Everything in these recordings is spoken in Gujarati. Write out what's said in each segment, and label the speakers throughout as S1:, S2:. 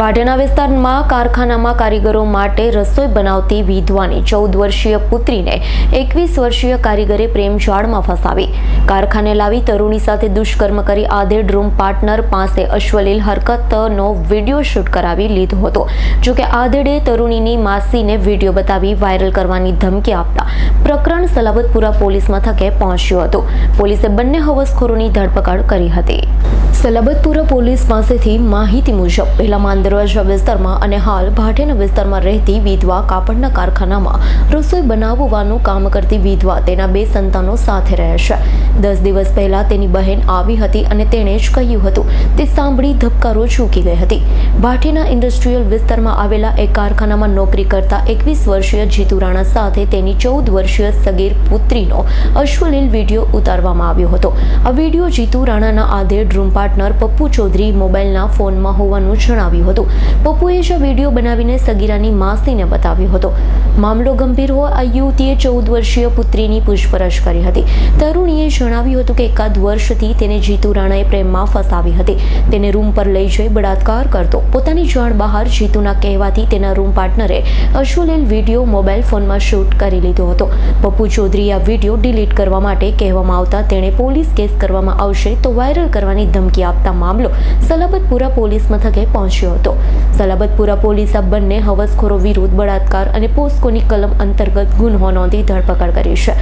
S1: ભાટેના વિસ્તારમાં કારખાનામાં કારીગરો માટે રસોઈ બનાવતી વિધવાની ચૌદ વર્ષીય પુત્રીને એકવીસ વર્ષીય કારીગરે પ્રેમ જાળમાં ફસાવી. કારખાને લાવી તરુણી સાથે દુષ્કર્મ કરી આધેડ રૂમ પાર્ટનર પાસે અશ્વલીલ હરકતનો વીડિયો શૂટ કરાવી લીધો હતો. જોકે આધેડે તરુણીની માસીને વીડિયો બતાવી વાયરલ કરવાની ધમકી આપતા પ્રકરણ સલાબતપુરા પોલીસ મથકે પહોંચ્યું હતું. પોલીસે બંને હવસખોરોની ધરપકડ કરી હતી. સલાબતપુરા પોલીસ પાસેથી માહિતી મુજબ, પહેલા માંદરવાજા વિસ્તારમાં અને હાલ ભાટેના વિસ્તારમાં રહેતી વિધવા કાપડના કારખાનામાં રસોઈ બનાવવાનું કામ કરતી વિધવા તેના બે સંતાનો સાથે રહે છે. દસ દિવસ પહેલા તેની બહેન આવી હતી અને તેણે જ કહ્યું હતું, તે સાંભળી ધબકારો ચૂકી ગઈ હતી. ભાટેના ઇન્ડસ્ટ્રીયલ વિસ્તારમાં આવેલા એક કારખાનામાં નોકરી કરતા એકવીસ વર્ષીય જીતુ રાણા સાથે તેની ચૌદ વર્ષીય સગીર પુત્રીનો અશ્વલીલ વીડિયો ઉતારવામાં આવ્યો હતો. આ વીડિયો જીતુ રાણાના આધેડ રૂમ પાર્ટનર પપ્પુ ચૌધરી મોબાઈલના ફોનમાં હોવાનું જણાવ્યું હતું. પપ્પુએ જ વીડિયો બનાવીને સગીરાની માસીને બતાવ્યો હતો. મામલો ગંભીર હોવા આ યુવતીએ ચૌદ વર્ષીય પુત્રીની પૂછપરછ કરી હતી. તરુણીએ જણાવ્યું હતું કે એકાદ વર્ષથી તેને જીતુ રાણાએ પ્રેમમાં ફસાવી હતી. તેને રૂમ પર લઈ જઈ બળાત્કાર કરતો. પોતાની જાણ બહાર જીતુના કહેવાથી તેના રૂમ પાર્ટનરે અશ્વલીલ વીડિયો મોબાઈલ ફોનમાં શૂટ કરી લીધો હતો. પપ્પુ ચૌધરીએ આ વીડિયો ડિલીટ કરવા માટે કહેવામાં આવતા તેણે પોલીસ કેસ કરવામાં આવશે તો વાયરલ કરવાની ધમકી આપતા મામલો સલાબતપુરા પોલીસ મથકે પહોંચ્યો હતો. સલાબતપુરા પોલીસે બંને હવસખોરો વિરુદ્ધ બળાત્કાર અને પોસ્કોની કલમ અંતર્ગત ગુન્હો નોંધી ધરપકડ કરી છે.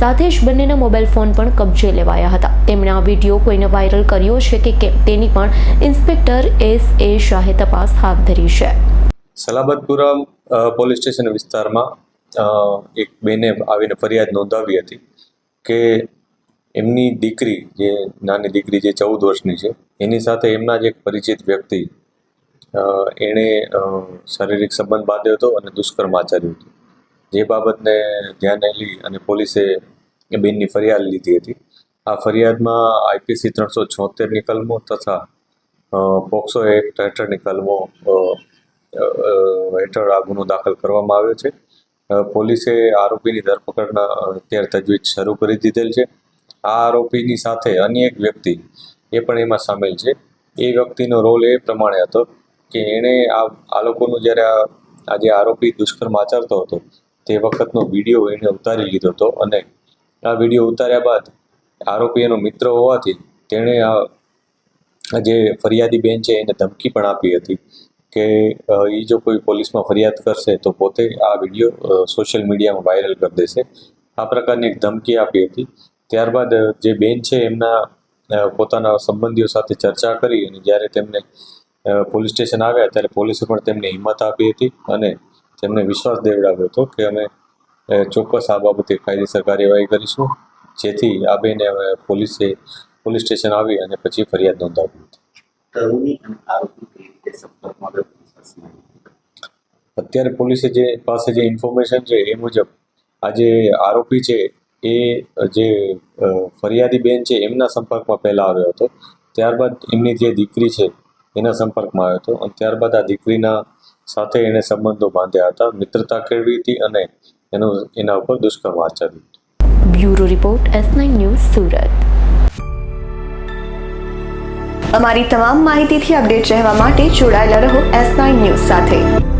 S1: સાથે જ બંનેના મોબાઈલ ફોન પણ કબજે લેવાયા હતા. તેમણે આ વીડિયો કોઈને વાયરલ કર્યો છે કે કેમ તેની પણ ઇન્સ્પેક્ટર એસ એ શાહે તપાસ હાથ ધરી છે.
S2: સલાબતપુરા પોલીસ સ્ટેશન વિસ્તારમાં એક બેને આવીને ફરિયાદ નોંધાવી હતી કે એમની દીકરી, જે નાની દીકરી જે ચૌદ વર્ષની છે, એની સાથે એમના જ એક પરિચિત વ્યક્તિ એણે શારીરિક સંબંધ બાંધ્યો હતો અને દુષ્કર્મ આચર્યું હતું. જે બાબતને ધ્યાને લઈ અને પોલીસે એ બેનની ફરિયાદ લીધી હતી. આ ફરિયાદમાં આઈપીસી ત્રણસો છોતેરની કલમો તથા પોક્સો એક્ટ હેઠળની કલમો હેઠળ આ ગુનો દાખલ કરવામાં આવ્યો છે. પોલીસે આરોપીની ધરપકડના અત્યારે તજવીજ શરૂ કરી દીધેલ છે. આ આરોપીની સાથે અન્ય એક વ્યક્તિ એ પણ એમાં સામેલ છે. એ વ્યક્તિનો રોલ એ પ્રમાણે હતો કે એણે આ આ લોકોનું જ્યારે આ જે આરોપી દુષ્કર્મ આચરતો હતો, તે વખતનો વીડિયો એણે ઉતારી લીધો હતો અને આ વીડિયો ઉતાર્યા બાદ આરોપી એનો મિત્ર હોવાથી તેણે આ જે ફરિયાદી બેન છે એને ધમકી પણ આપી હતી કે એ જો કોઈ પોલીસમાં ફરિયાદ કરશે તો પોતે આ વીડિયો સોશિયલ મીડિયામાં વાયરલ કરી દેશે. આ પ્રકારની એક ધમકી આપી હતી. ત્યારબાદ જે બેન છે એમના પોતાના સંબંધીઓ સાથે ચર્ચા કરી અને જ્યારે તેમને પોલીસ સ્ટેશન આવ્યા ત્યારે પોલીસે પણ તેમને હિંમત આપી હતી અને તેમને વિશ્વાસ દેવડાવ્યો હતો કે અમે ચોક્કસ આ બાબતે કાયદેસર કાર્યવાહી કરીશું જેથી આ બેને હવે પોલીસે પોલીસ સ્ટેશન આવી અને પછી ફરિયાદ નોંધાવી હતી. અત્યારે પોલીસે જે પાસે જે ઇન્ફોર્મેશન છે એ મુજબ આ જે આરોપી છે એ જે ફરિયાદી બેન છે એમના સંપર્કમાં પહેલાં આવ્યો હતો ત્યારબાદ એમની જે દીકરી છે એના સંપર્કમાં આવ્યો હતો. અને ત્યારબાદ આ દીકરીના સાથે એણે સંબંધો બાંધ્યા હતા. મિત્રતા કેળવી હતી અને એનું, એના ઉપર દુષ્કર્મ આચર્યું હતું.
S1: Bureau report, S news, Surat.
S3: અમારી તમામ માહિતીથી અપડેટ રહેવા માટે જોડાયેલા રહો એસ ન્યૂઝ સાથે.